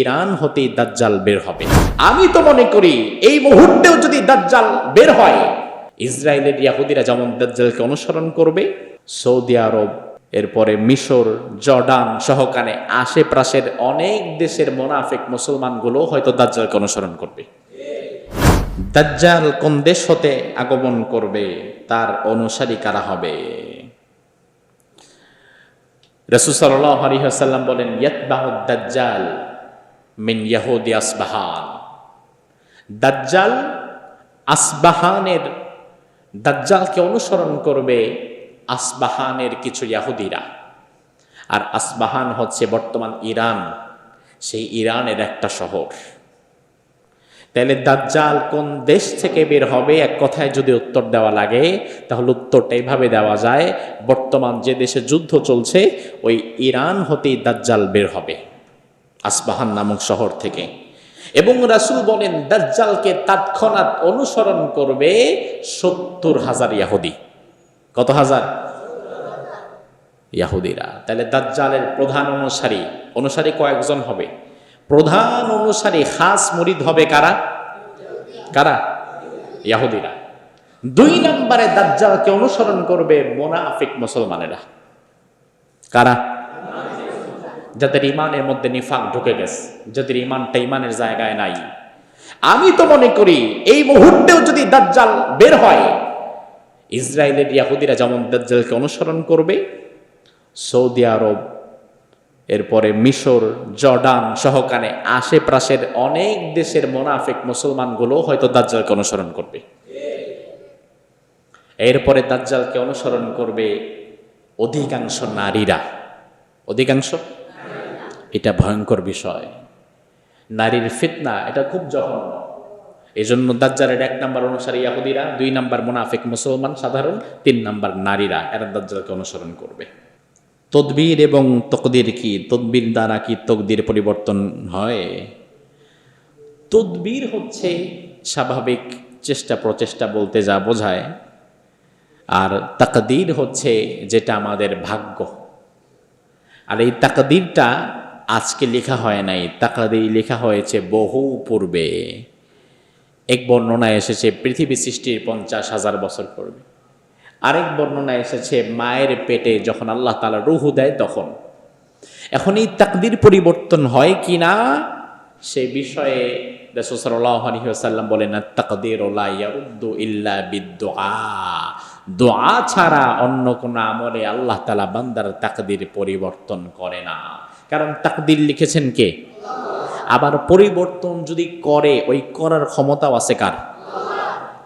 Iran হতেই দাজ্জাল বের হবে। আমি তো মনে করি, এই মুহূর্তেও যদি দাজ্জাল বের হয়, ইসরায়েলের ইয়াহুদিরা যেমন দাজ্জালকে অনুসরণ করবে, সৌদি আরব, এরপরে মিশর, জর্ডান সহকারে আশেপাশের অনেক দেশের মোনাফিক মুসলমানগুলো হয়তো দাজ্জালকে অনুসরণ করবে। দাজ্জাল কোন দেশ হতে আগমন করবে, তার অনুসারী কারা হবে? রসুল সাল্লাহ আলহিহাসাল্লাম বলেন ইয়াতবাহ দাজ্জাল। মিন ইয়াহুদি আসবাহান। দাজ্জাল আসবাহানের, দাজ্জালকে অনুসরণ করবে আসবাহানের কিছু ইয়াহুদিরা। আর আসবাহান হচ্ছে বর্তমান ইরান, সেই ইরানের একটা শহর। তাহলে দাজ্জাল কোন দেশ থেকে বের হবে, এক কথায় যদি উত্তর দেওয়া লাগে, তাহলে উত্তরটা এইভাবে দেওয়া যায়, বর্তমান যে দেশে যুদ্ধ চলছে, ওই ইরান হতেই দাজ্জাল বের হবে। আসবাহান নামক শহর থেকে। এবং রাসুল বলেন, দাজ্জালকে তৎক্ষণাৎ অনুসরণ করবে সত্তর হাজার ইয়াহুদি। কত হাজার? ইয়াহুদিরা। তাহলে দাজ্জালের প্রধান অনুসারী অনুসারী কয়েকজন হবে। প্রধান অনুসারী খাস মুরিদ হবে কারা? কারা? ইয়াহুদিরা। দুই নম্বরে দাজ্জালকে অনুসরণ করবে মোনাফিক মুসলমানেরা। কারা? যাদের ইমানের মধ্যে নিফাক ঢুকে গেছে, যাদের ইমানটা ইমানের জায়গায় নাই। আমি তো মনে করি, এই মুহূর্তেও যদি দাজ্জাল বের হয়, ইসরায়েলের ইয়াহুদিরা যেমন দাজ্জালকে অনুসরণ করবে, সৌদি আরব, এরপরে মিশর, জর্ডান সহকানে আশেপাশের অনেক দেশের মোনাফিক মুসলমানগুলো হয়তো দাজ্জালকে অনুসরণ করবে। এরপরে দাজ্জালকে অনুসরণ করবে অধিকাংশ নারীরা। অধিকাংশ? এটা ভয়ঙ্কর বিষয়। নারীর ফিতনা, এটা খুব জঘন্য। এই জন্য দাজ্জালের এক নাম্বার অনুসারী ইয়াহুদিরা, দুই নাম্বার মুনাফিক মুসলমান সাধারণ, তিন নাম্বার নারীরা, এরা দাজ্জালকে অনুসরণ করবে। তদবির এবং তকদির কি? তদবির দ্বারা কি তকদির পরিবর্তন হয়? তদবির হচ্ছে স্বাভাবিক চেষ্টা প্রচেষ্টা বলতে যা বোঝায়, আর তাকদির হচ্ছে যেটা আমাদের ভাগ্য। আর এই তাকদিরটা আজকে লেখা হয় নাই তাকাদির লেখা হয়েছে বহু পূর্বে। এক বর্ণনায় এসেছে, পৃথিবী সৃষ্টির পঞ্চাশ হাজার বছর পূর্বে। আরেক বর্ণনায় এসেছে, মায়ের পেটে যখন আল্লাহ তালা রুহু দেয় তখন। এখন এই তাকদির পরিবর্তন হয় কি না, সে বিষয়ে রসুসাল্লাম বলেন তাকদির ইল্লা দোয়া ছাড়া অন্য কোনো আমলে আল্লাহ তালা বান্দার তাকদির পরিবর্তন করে না। কারণ তাকদির লিখেছেন কে? আবার পরিবর্তন যদি করে, ওই করার ক্ষমতাও আছে কার?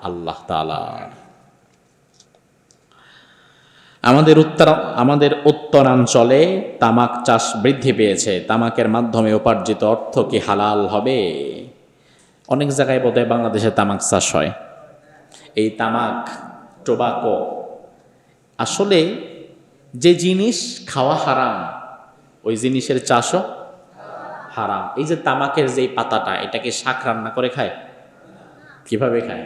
আল্লাহ আমাদের উত্তর, আমাদের উত্তরাঞ্চলে তামাক চাষ বৃদ্ধি পেয়েছে। তামাকের মাধ্যমে উপার্জিত অর্থ কি হালাল হবে? অনেক জায়গায় বোধহয় বাংলাদেশে তামাক চাষ হয়। এই তামাক, টোবাকো, আসলে যে জিনিস খাওয়া হারাম ওই জিনিসের চাষও হারাম। এই যে তামাকের যে পাতাটা, এটাকে শাক রান্না করে খায়? কীভাবে খায়?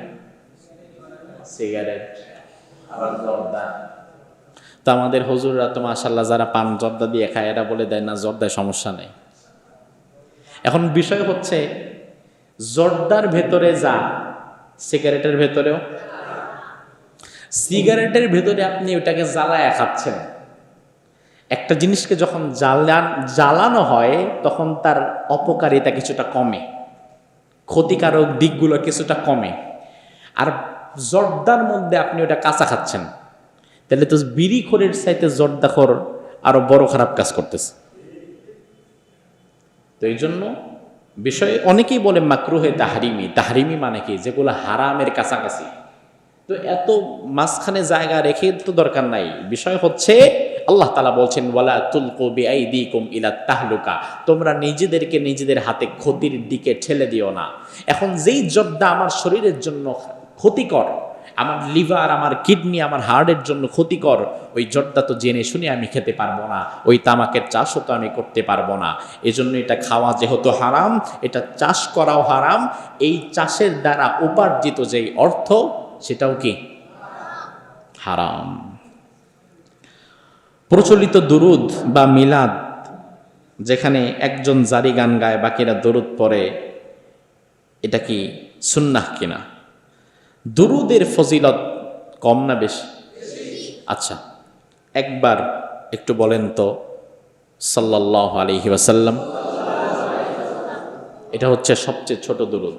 সিগারেট আবার জর্দা। তো আমাদের হজুররা তো মাসাল্লাহ যারা পান জর্দা দিয়ে খায়, এরা বলে দেয়, না, জর্দায় সমস্যা নেই। এখন বিষয় হচ্ছে, জর্দার ভেতরে যা সিগারেটের ভেতরেও? সিগারেটের ভেতরে আপনি ওটাকে জ্বালায় খাচ্ছেন। একটা জিনিসকে যখন জ্বালান, জ্বালানো হয়, তখন তার অপকারিতা কিছুটা কমে। ক্ষতিকারক দিকগুলো কিছুটা কমে। আর জর্দার মধ্যে আপনি ওটা কাঁচা খাচ্ছেন। তাহলে তো বিড়ি খোরের সাইতে জর্দাখর আরও বড় খারাপ কাজ করতেছে। তো এই জন্য বিষয়ে অনেকেই বলে মাকরুহে তাহারিমি। তাহারিমি মানে কি? যেগুলো হারামের কাছাকাছি। তো এত মাঝখানে জায়গা রেখে তো দরকার নাই। বিষয় হচ্ছে আল্লাহ তালা বলছেন, ওয়ালা তুলকো বিআইদিকুম ইলা তাহলুকা। তোমরা নিজেদেরকে নিজেদের হাতে ক্ষতির দিকে ঠেলে দিও না। এখন যেই জর্দা আমার শরীরের জন্য ক্ষতিকর, আমার লিভার, আমার কিডনি, আমার হার্টের জন্য ক্ষতিকর, ওই জর্দা তো জেনে শুনে আমি খেতে পারব না, ওই তামাকের চাষও তো আমি করতে পারব না। এজন্য এটা খাওয়া যেহেতু হারাম, এটা চাষ করাও হারাম। এই চাষের দ্বারা উপার্জিত যেই অর্থ, সেটাও কি? হারাম। প্রচলিত দুরুদ বা মিলাদ, যেখানে একজন জারি গান গায়, বাকিরা দরুদ পড়ে, এটা কি সুন্নাহ কিনা? দুরুদের ফজিলত কম না বেশি? আচ্ছা একবার একটু বলেন তো সাল্লাহ আলহি ওয়াসাল্লাম, এটা হচ্ছে সবচেয়ে ছোট দুরুদ।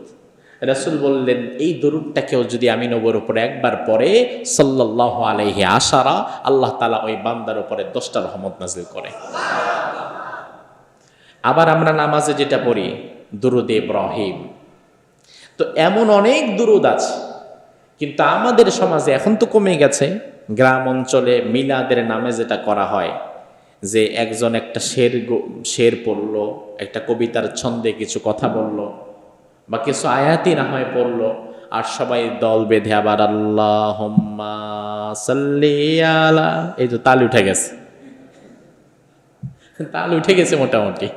রাসুল বললেন, এই দরুদটাকেও যদি আমি নবর উপরে একবার পরে সাল্লাহ আলহি আশারা, আল্লাহ তালা ওই বান্দার উপরে দশটা রহমত নাজিল করে। আবার আমরা নামাজে যেটা পড়ি, দুরুদ ইব্রাহিম। তো এমন অনেক দুরুদ আছে, কিন্তু আমাদের সমাজে এখন তো কমে গেছে। গ্রাম অঞ্চলে মিলাদের নামে যেটা করা হয়, যে একজন একটা শের শের পড়ল, একটা কবিতার ছন্দে কিছু কথা বলল বা কিছু আয়াতি না হয় পড়ল। আর সবাই দল বেঁধে আবার আল্লাহ আলা, এই তো তাল উঠে গেছে। তাল উঠে গেছে মোটামুটি।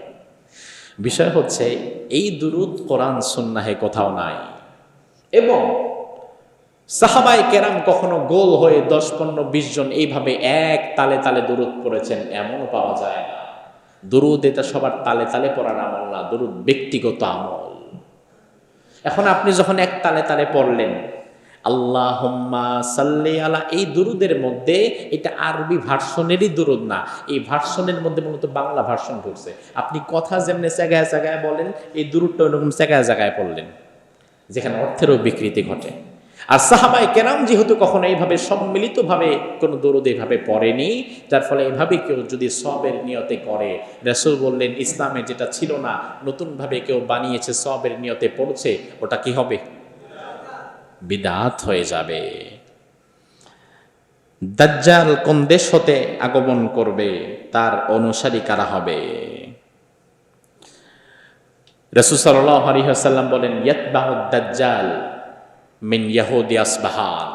বিষয় হচ্ছে, এই দুরুদ কোরআন সুন্নাহে কোথাও নাই। এবং সাহাবাই কেরাম কখনো গোল হয়ে দশ, পনেরো, বিশ জন এইভাবে এক তালে তালে দুরুদ পড়েছেন, এমনও পাওয়া যায় না। দুরুদ এটা সবার তালে তালে পড়ার আমল না, দুরুদ ব্যক্তিগত আমল। এখন আপনি যখন এক তালে তালে পড়লেন আল্লাহ সাল্লি আলা, এই দুরুদের মধ্যে এটা আরবি ভার্সনেরই দুরুদ না। এই ভার্সনের মধ্যে মূলত বাংলা ভার্সন ঢুকছে। আপনি কথা যেমনি জায়গায় জায়গায় বলেন, এই দুরুদটা ওরকম জায়গায় জায়গায় পড়লেন, যেখানে অর্থেরও বিকৃতি ঘটে। আর সাহাবায় কেরাম যেহেতু কখনো এইভাবে সম্মিলিতভাবে কোনো দরুদ এইভাবে পড়েনি, যার ফলে এভাবে কেউ যদি সবের নিয়তে করে, রসুল বললেন, ইসলামে যেটা ছিল না, নতুনভাবে কেউ বানিয়েছে, সবের নিয়তে পড়ছে, ওটা কি হবে? বিদাত হয়ে যাবে। দাজ্জাল কোন দেশ হতে আগমন করবে, তার অনুসারী কারা হবে? রসুল সাল্লাহ আলহিহাসাল্লাম বলেন ইয়াতবাহুদ দাজ্জাল। মিন ইয়াহুদি আসবাহান।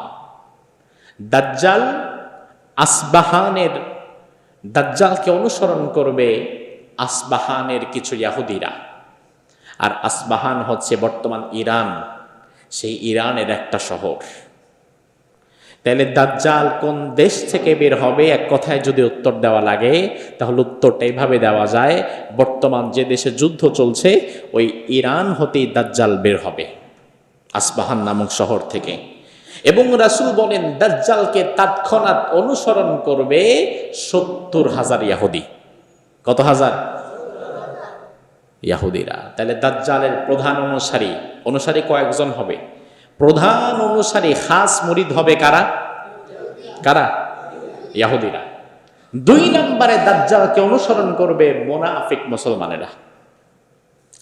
দাজ্জাল আসবাহানের, দাজ্জালকে অনুসরণ করবে আসবাহানের কিছু ইয়াহুদিরা। আর আসবাহান হচ্ছে বর্তমান ইরান, সেই ইরানের একটা শহর। তাহলে দাজ্জাল কোন দেশ থেকে বের হবে, এক কথায় যদি উত্তর দেওয়া লাগে, তাহলে উত্তরটা এইভাবে দেওয়া যায়, বর্তমান যে দেশে যুদ্ধ চলছে, ওই ইরান হতেই দাজ্জাল বের হবে। আসবাহান নামক শহর থেকে। এবং রাসূল বলেন, দাজ্জালকে তৎক্ষণাৎ অনুসরণ করবে সত্তর হাজার ইয়াহুদি। কত হাজার? ইয়াহুদিরা। তাহলে দাজ্জালের প্রধান অনুসারী অনুসারী কয়েকজন হবে। প্রধান অনুসারী খাস মুরিদ হবে কারা? কারা? ইয়াহুদিরা। দুই নম্বরে দাজ্জালকে অনুসরণ করবে মোনাফিক মুসলমানেরা।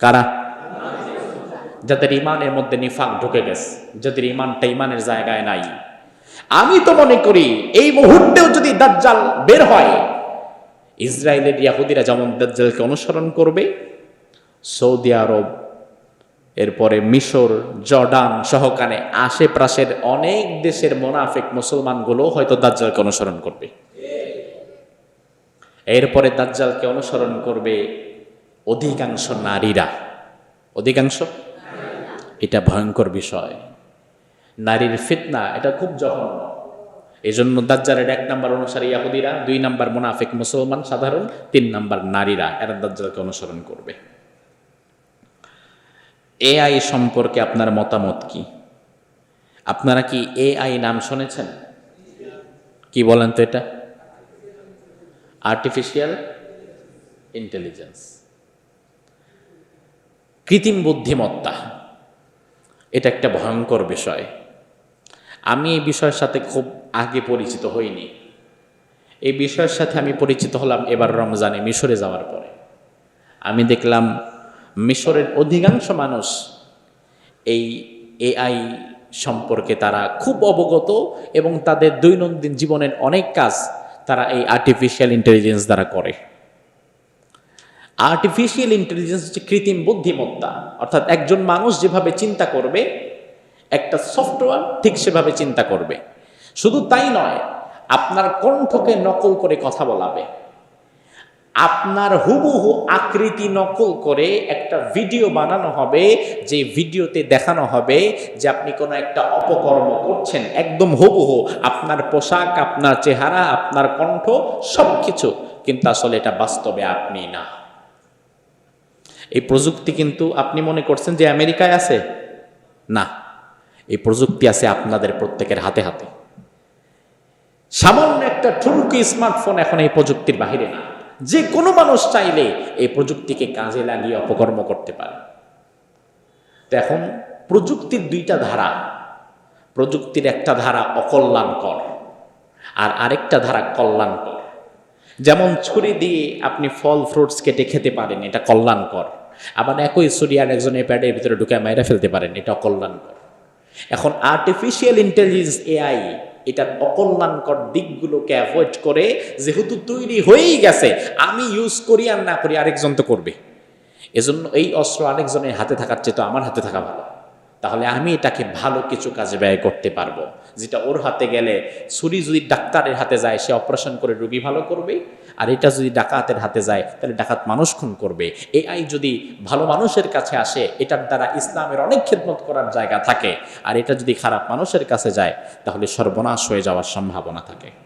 কারা? যাদের ইমানের মধ্যে নিফাক ঢুকে গেছে, যাদের ইমানটা ইমানের জায়গায় নাই। আমি তো মনে করি, এই মুহূর্তেও যদি দাজ্জাল বের হয়, ইসরায়েলের ইয়াহুদিরা যেমন দাজ্জালকে অনুসরণ করবে, সৌদি আরব, এরপরে মিশর, জর্ডান সহকানে আশেপাশের অনেক দেশের মোনাফিক মুসলমানগুলো হয়তো দাজ্জালকে অনুসরণ করবে। এরপরে দাজ্জালকে অনুসরণ করবে অধিকাংশ নারীরা। অধিকাংশ? এটা ভয়ঙ্কর বিষয়। নারীর ফিতনা, এটা খুব জঘন্য। এই জন্য দাজ্জালের এক নাম্বার অনুসারী ইয়াহুদিরা, দুই নাম্বার মোনাফিক মুসলমান সাধারণ, তিন নাম্বার নারীরা, এরা দাজ্জালকে অনুসরণ করবে। এআই সম্পর্কে আপনার মতামত কি? আপনারা কি এআই নাম শুনেছেন? কি বলেন তো এটা? আর্টিফিশিয়াল ইন্টেলিজেন্স কৃত্রিম বুদ্ধিমত্তা। এটা একটা ভয়ঙ্কর বিষয়। আমি এই বিষয়ের সাথে খুব আগে পরিচিত হইনি। এই বিষয়ের সাথে আমি পরিচিত হলাম এবার রমজানে মিশরে যাওয়ার পরে। আমি দেখলাম মিশরের অধিকাংশ মানুষ এই এআই সম্পর্কে তারা খুব অবগত এবং তাদের দৈনন্দিন জীবনের অনেক কাজ তারা এই আর্টিফিশিয়াল ইন্টেলিজেন্স দ্বারা করে। আর্টিফিশিয়াল ইন্টেলিজেন্স হচ্ছে কৃত্রিম বুদ্ধিমত্তা। অর্থাৎ একজন মানুষ যেভাবে চিন্তা করবে, একটা সফটওয়্যার ঠিক সেভাবে চিন্তা করবে। শুধু তাই নয়, আপনার কণ্ঠকে নকল করে কথা বলাবে। আপনার হুবহু আকৃতি নকল করে একটা ভিডিও বানানো হবে, যে ভিডিওতে দেখানো হবে যে আপনি কোনো একটা অপকর্ম করছেন। একদম হুবহু আপনার পোশাক, আপনার চেহারা, আপনার কণ্ঠ সব কিছু কিন্তু আসলে এটা বাস্তবে আপনি না। এই প্রযুক্তি কিন্তু আপনি মনে করছেন যে আমেরিকায় আছে? না। এই প্রযুক্তি আছে আপনাদের প্রত্যেকের হাতে হাতে। সামান্য একটা ঠুনকি স্মার্টফোন এখন এই প্রযুক্তির বাহিরে না। যে কোনো মানুষ চাইলে এই প্রযুক্তিকে কাজে লাগিয়ে অপকর্ম করতে পারে। তো এখন প্রযুক্তির দুইটা ধারা। প্রযুক্তির একটা ধারা অকল্যাণকর আর আরেকটা ধারা কল্যাণকর। যেমন ছুরি দিয়ে আপনি ফল ফ্রুটস কেটে খেতে পারেন, এটা কল্যাণকর। আবার একই ছুরি আর একজনের প্যাডের ভিতরে ঢুকে মাইরা ফেলতে পারেন এটা অকল্যাণকর এখন আর্টিফিশিয়াল ইন্টেলিজেন্স এআই এটার অকল্যাণকর দিকগুলোকে অ্যাভয়েড করে যেহেতু তৈরি হয়েই গেছে, আমি ইউজ করি আর না করি, আরেকজন তো করবে। এজন্য এই অস্ত্র আরেকজনের হাতে থাকার চেয়ে তো আমার হাতে থাকা ভালো। তাহলে আমি এটাকে ভালো কিছু কাজে ব্যয় করতে পারব। যেটা ওর হাতে গেলে, ছুরি যদি ডাক্তারের হাতে যায়, সে অপারেশন করে রুগী ভালো করবে। আর এটা যদি ডাকাতের হাতে যায়, তাহলে ডাকাত মানুষ খুন করবে। এআই যদি ভালো মানুষের কাছে আসে, এটার দ্বারা ইসলামের অনেক খেদমত করার জায়গা থাকে। আর এটা যদি খারাপ মানুষের কাছে যায়, তাহলে সর্বনাশ হয়ে যাওয়ার সম্ভাবনা থাকে।